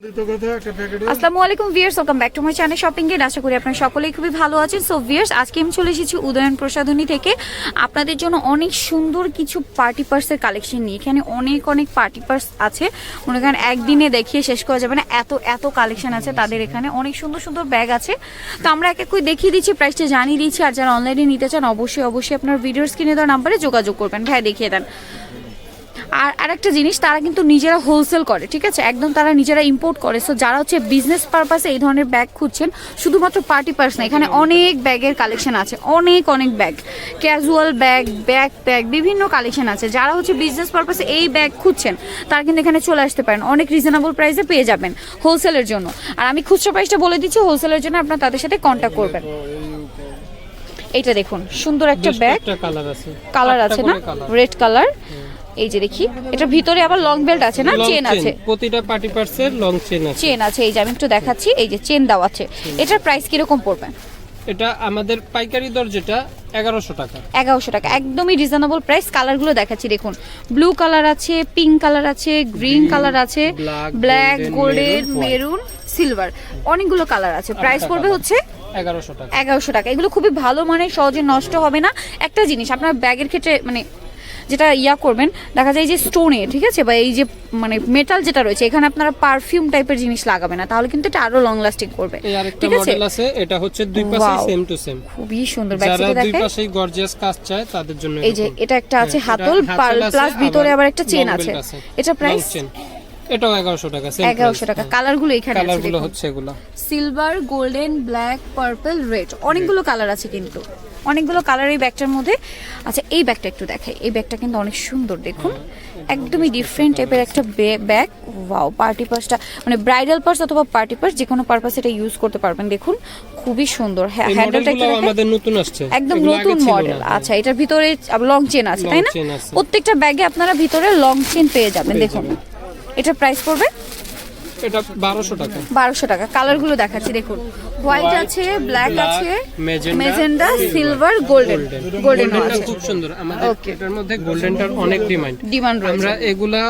আসসালামু আলাইকুম viewers welcome back to my channel shopping gate আশা করি আপনারা সকলেই খুবই ভালো আছেন। সো ভিয়ার্স আজকে আমি চলে এসেছি উদয়ন প্রসাধনী থেকে। আপনাদের জন্য অনেক সুন্দর কিছু পার্টি পার্সের কালেকশন নিয়ে। এখানে অনেক অনেক পার্টি পার্স আছে। মনে করেন একদিনে দেখিয়ে শেষ করা যাবে না। এত এত কালেকশন আছে তাদের এখানে। অনেক সুন্দর সুন্দর ব্যাগ আছে। তো আমরা এক এক করে দেখিয়ে দিচ্ছি প্রাইসটা জানিয়ে দিচ্ছি। আর যারা অনলাইনে নিতে চান, অবশ্যই অবশ্যই আপনার ভিডিওর স্ক্রিনে দেওয়া নাম্বারে যোগাযোগ করবেন। ভাই, দেখিয়ে দেন। আর আরেকটা জিনিস তারা কিন্তু নিজেরা হোলসেল করে ঠিক আছে? একদম তারা নিজেরা ইম্পোর্ট করে। সো যারা হচ্ছে বিজনেস পারপাসে এই ধরনের ব্যাগ খুঁজছেন শুধুমাত্র পার্টি পার্স না এখানে অনেক ব্যাগের কালেকশন আছে অনেক অনেক bag casual bag bag bag বিভিন্ন কালেকশন আছে। যারা হচ্ছে বিজনেস পারপাসে এই ব্যাগ খুঁজছেন তারা কিন্তু এখানে চলে আসতে পারেন। অনেক রিজনেবল প্রাইসে পেয়ে যাবেন হোলসেলের জন্য। আর আমি খুচরা প্রাইসটা বলে দিচ্ছি হোলসেলের জন্য আপনার তাদের সাথে কন্ট্যাক্ট করবেন। এটা দেখুন সুন্দর একটা ব্যাগ কালার আছে। কালার আছে না? রেড কালার এই যে দেখি এটা ভিতরে আবার লং বেল্ট আছে না? চেন আছে। প্রতিটা পার্টি পার্সের লং চেন আছে। চেন আছে এই যে আমি একটু দেখাচ্ছি এই যে চেন দেওয়া আছে। এটার প্রাইস কীরকম পড়বে? এটা আমাদের পাইকারি দর যেটা এগারোশো টাকা। এগারোশো টাকা একদমই রিজনেবল প্রাইস কালারগুলো দেখাচ্ছি দেখুন। ব্লু কালার আছে পিঙ্ক কালার আছে গ্রিন কালার আছে ব্ল্যাক গোল্ডেন মেরুন সিলভার অনেকগুলো কালার আছে। প্রাইস পড়বে হচ্ছে এগারোশো টাকা। এগারোশো টাকা। এগুলো খুবই ভালো মানে সহজে নষ্ট হবে না। একটা জিনিস আপনার ব্যাগের ক্ষেত্রে মানে যেটা ইয়া করবেন দেখা যায় যে স্টোনে ঠিক আছে? বা এই যে মানে মেটাল যেটা রয়েছে এখানে আপনারা পারফিউম টাইপের জিনিস লাগাবে না। তাহলে কিন্তু এটা আরও লং লাস্টিং করবে। এই আরেকটা ঠিক আছে? মডেল আছে এটা হচ্ছে দুই পাশে সেম টু সেম খুবই সুন্দর। যারা দুই পাশেই গর্জিয়াস কাজ চায় তাদের জন্য এই যে এটা একটা আছে হ্যাঁ, হাতল প্লাস ভিতরে আবার একটা চেন আছে। এটা প্রাইস। এটাও এগারোশো টাকা এগারোশো টাকা। কালারগুলো এখানে আছে কালারগুলো হচ্ছে এগুলো। Silver golden black purple red অনেকগুলো কালার আছে কিন্তু। অনেকগুলো কালার এই ব্যাগটার মধ্যে। আচ্ছা এই ব্যাগটা একটু দেখাই। এই ব্যাগটা কিন্তু অনেক সুন্দর দেখুন। একদমই ডিফারেন্ট টাইপের একটা ব্যাগ ওয়াও পার্টি পার্সটা মানে ব্রাইডাল পার্স অথবা পার্টি পার্স যে কোনো পারপাস এটা ইউজ করতে পারবেন দেখুন। খুবই সুন্দর। হ্যাঁ হ্যান্ডেলটা একটু আমাদের নতুন আসছে। একদম নতুন মডেল আচ্ছা এটার ভিতরে লং চেন আছে তাই না? প্রত্যেকটা ব্যাগে আপনারা ভিতরে লং চেন পেয়ে যাবেন দেখুন। এটার প্রাইস পড়বে এটা বারোশো টাকা। 1200 টাকা। কালারগুলো দেখাচ্ছি দেখুন। হোয়াইট আছে ব্ল্যাক আছে মেজেন্ডা সিলভার গোল্ডেন গোল্ডেন গোল্ডেনটা খুব সুন্দর। আমাদের. এটার মধ্যে গোল্ডেনটার অনেক ডিমান্ড ডিমান্ড আমরা এগুলা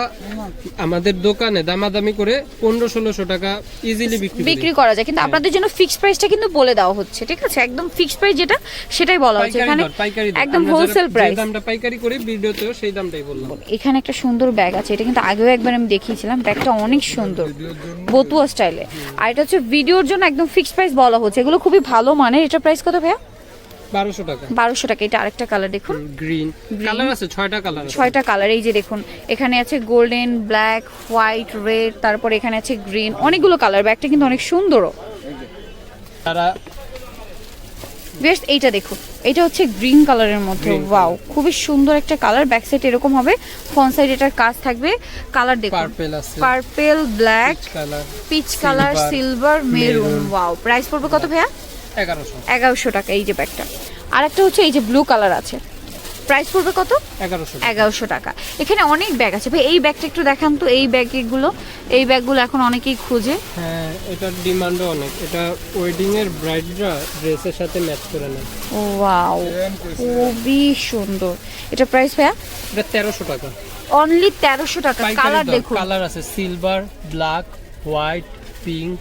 আমাদের দোকানে দামাদামি করে পনেরো ষোলোশো টাকা ইজিলি বিক্রি বিক্রি করা যায়। কিন্তু আপনাদের জন্য ফিক্সড প্রাইসটা কিন্তু বলে দেওয়া হচ্ছে ঠিক আছে? একদম ফিক্সড প্রাইস যেটা সেটাই বলা হচ্ছে। এখানে পাইকারি একদম হোলসেল প্রাইস দামটা পাইকারি করি ভিডিওতেও সেই দামটাই বললাম। এখানে একটা সুন্দর ব্যাগ আছে এটা কিন্তু আগেও একবার আমি দেখিয়েছিলাম ব্যাগটা অনেক সুন্দর বতুয়া স্টাইলে আর এটা হচ্ছে ভিডিওর জন্য একদম ফিক্সড প্রাইস বলা হচ্ছে। এগুলো খুবই ভালো মানের। এটা প্রাইস কত ভাইয়া? বারোশো টাকা। বারোশো টাকা এটা আরেকটা কালার দেখুন। গ্রিন কালার আছে ছয়টা কালার আছে। ছয়টা কালার এই যে দেখুন এখানে আছে গোল্ডেন ব্ল্যাক হোয়াইট রেড তারপর এখানে আছে গ্রিন অনেকগুলো কালার ব্যাগটা কিন্তু অনেক সুন্দরও। তারা বেশ এইটা দেখুন এটা হচ্ছে গ্রিন কালারের মধ্যে ওয়াও খুবই সুন্দর একটা কালার ব্যাক সাইড এরকম হবে ফ্রন্ট সাইড এটার কাজ থাকবে কালার দেখুন। পার্পেল আছে। Purple black peach colour silver maroon wow price পড়বে কত ভাইয়া? এগারোশো। টাকা এই যে ব্যাগটা। আর একটা হচ্ছে এই যে ব্লু কালার আছে। প্রাইস পড়বে কত? এগারোশো এগারোশো টাকা। এখানে অনেক ব্যাগ আছে। ভাই এই ব্যাগটা একটু দেখান তো এই ব্যাগগুলো। এই ব্যাগগুলো এখন অনেকেই খুঁজে। হ্যাঁ এটার ডিমান্ডও অনেক। এটা ওয়েডিং এর ব্রাইডরা ড্রেসের সাথে ম্যাচ করে নেয়। ওয়াও খুবই সুন্দর। এটা প্রাইস ভাইয়া? এটা তেরোশো টাকা। অনলি তেরোশো টাকা। কালার দেখুন। কালার আছে। Silver black white pink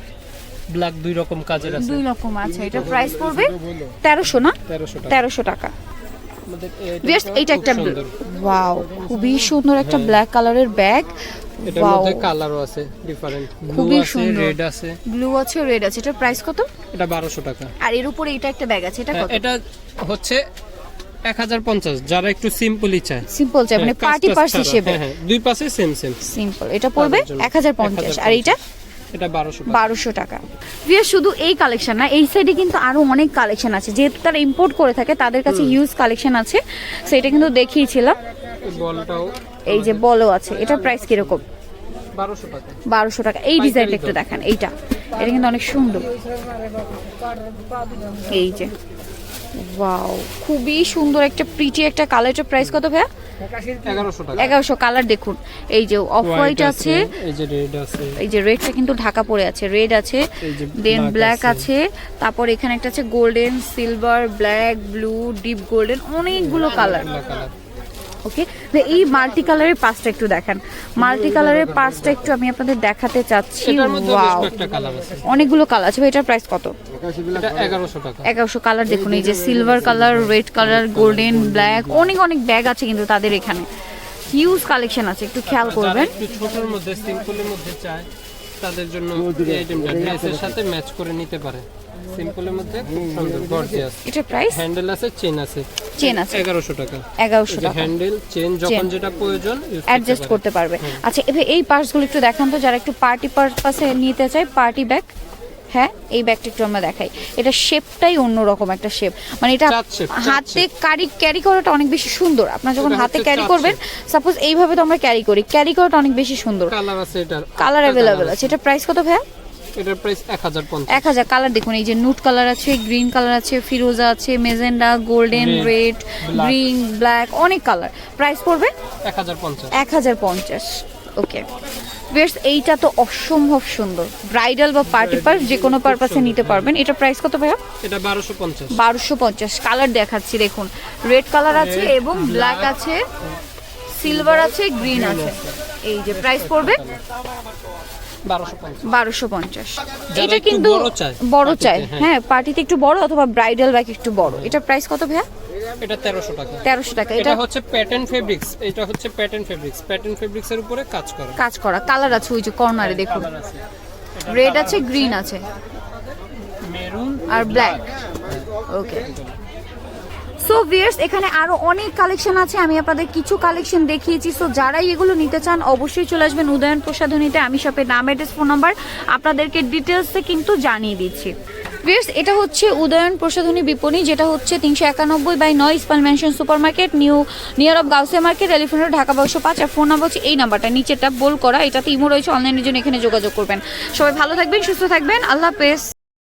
black দুই রকম কাজের আছে। দুই রকম আছে এটা প্রাইস পড়বে তেরোশো না? তেরোশো টাকা। বেশ এইটা একটা ওয়াও খুবই সুন্দর একটা ব্ল্যাক কালারের ব্যাগ এটার মধ্যে কালারও আছে ডিফারেন্ট খুবই সুন্দর। রেড আছে। ব্লু আছে রেড আছে। এটার প্রাইস কত? এটা বারোশো টাকা। আর এর উপরে এটা একটা ব্যাগ আছে এটা হ্যাঁ, কত? এটা হচ্ছে এক হাজার পঞ্চাশ যারা একটু সিম্পলি চায়। সিম্পল চাই মানে পার্টি পার্স হিসেবে দুই পাশে সেম সেম সিম্পল এটা পড়বে তাদের জন্য। এক হাজার পঞ্চাশ। আর এইটা? এটা টাকা। বিয়ে শুধু এই কালেকশন না এই সাইডে কিন্তু আরও অনেক কালেকশন আছে। যেহেতু তারা ইম্পোর্ট করে থাকে তাদের কাছে হিউজ কালেকশন আছে। সেটা কিন্তু দেখিয়েছিলাম। বলটাও এই যে বলো আছে এটার প্রাইস কীরকম? বারোশো টাকা। এই ডিজাইনটা একটু দেখান এইটা। এটা কিন্তু অনেক সুন্দর। এই যে। ওয়াও খুবই সুন্দর একটা প্রিটি একটা কালার এটার প্রাইস কত ভাইয়া? এগারোশো কালার দেখুন। এই যে অফ হোয়াইট আছে এই যে রেডটা কিন্তু ঢাকা পড়ে আছে। রেড আছে দেন ব্ল্যাক। আছে। তারপর এখানে একটা আছে golden silver black blue deep golden অনেকগুলো কালার ওকে এই মাল্টি কালারের পাঁচটা একটু দেখান। মাল্টি কালারের পাঁচটা একটু আমি আপনাদের দেখাতে চাচ্ছি। ওয়াও অনেকগুলো কালার আছে। এটার প্রাইস কত? এগারোশো কালার দেখুন এই যে silver colour red colour golden black অনেক অনেক ব্যাগ আছে কিন্তু তাদের এখানে। হিউজ কালেকশন আছে একটু খেয়াল করবেন। একটু ছোটর মধ্যে সিম্পলের মধ্যে চায় তাদের জন্য এই আইটেমটা ড্রেসের সাথে ম্যাচ করে নিতে পারে। সিম্পলের মধ্যে খুব সুন্দর গর্জিয়াস এটা প্রাইস হ্যান্ডেল আছে চেন আছে। চেন আছে। 1100 টাকা। এগারোশো এই যে টাকা। হ্যান্ডেল চেন যখন যেটা প্রয়োজন অ্যাডজাস্ট করতে পারবে। আচ্ছা এই পার্সগুলো একটু দেখান তো যারা একটু পার্টি পারপাসে নিতে চায় পার্টি ব্যাগ হ্যাঁ এই ব্যাগটা একটু আমরা দেখাই। এটা শেপটাই অন্যরকম একটা শেপ মানে এটা হাতে ক্যারি ক্যারি করাটা অনেক বেশি সুন্দর। আপনার যখন হাতে ক্যারি করবেন সাপোজ এইভাবে তো আমরা ক্যারি করি ক্যারি করাটা অনেক বেশি সুন্দর। কালার আছে এটার কালার अवेलेबल আছে। এটা প্রাইস কত ভাই এটার প্রাইস 1050 1000 কালার দেখুন এই যে নুট কালার আছে গ্রিন কালার আছে ফিরোজা আছে magenta golden red green black অনেক কালার প্রাইস পড়বে? 1050 1050 ওকে বেশ এইটা তো অসম্ভব সুন্দর। ব্রাইডাল বা পার্টি পার্স যে কোনো পারপাসে নিতে পারবেন। এটা প্রাইস কত ভাইয়া? এটা বারোশো পঞ্চাশ। বারোশো পঞ্চাশ। কালার দেখাচ্ছি দেখুন। রেড কালার আছে এবং ব্ল্যাক আছে সিলভার আছে গ্রিন আছে। এই যে প্রাইস পড়বে? বারোশো পঞ্চাশ। এটা কিন্তু বড় চাই হ্যাঁ। হ্যাঁ পার্টিতে একটু বড় অথবা ব্রাইডাল ব্যাগ একটু বড়। এটা প্রাইস কত ভাইয়া? এটা তেরোশো টাকা। তেরোশো টাকা। এটা এটা হচ্ছে প্যাটার্ন ফেব্রিক্স এটা হচ্ছে প্যাটার্ন ফেব্রিক্স প্যাটার্ন ফেব্রিক্স এর উপরে কাজ করা। কাজ করা। কালার আছে ওই যে কর্নারে দেখুন। রেড আছে। গ্রিন আছে মেরুন আর ব্ল্যাক ওকে সো ভিয়ার্স এখানে আরও অনেক কালেকশন আছে। আমি আপনাদের কিছু কালেকশন দেখিয়েছি। সো যারাই এগুলো নিতে চান অবশ্যই চলে আসবেন উদয়ন প্রসাধনীতে আমি শপের নাম অ্যাড্রেস ফোন নাম্বার আপনাদেরকে ডিটেলসে কিন্তু জানিয়ে দিচ্ছি। এটা হচ্ছে উদয়ন প্রসাধনী বিপণী, যেটা হচ্ছে তিনশো একানব্বই বাই নয় স্পাল mansion super market new, near of Ghause market elephant Dhaka বারোশো পাঁচ, আর ফোন নাম্বার হচ্ছে এই নাম্বারটা। নিচেটা বোল করা, এটাতে ইমো রয়েছে অনলাইনের জন্য এখানে যোগাযোগ করবেন। সবাই ভালো থাকবেন, সুস্থ থাকবেন, আল্লাহ হাফেজ।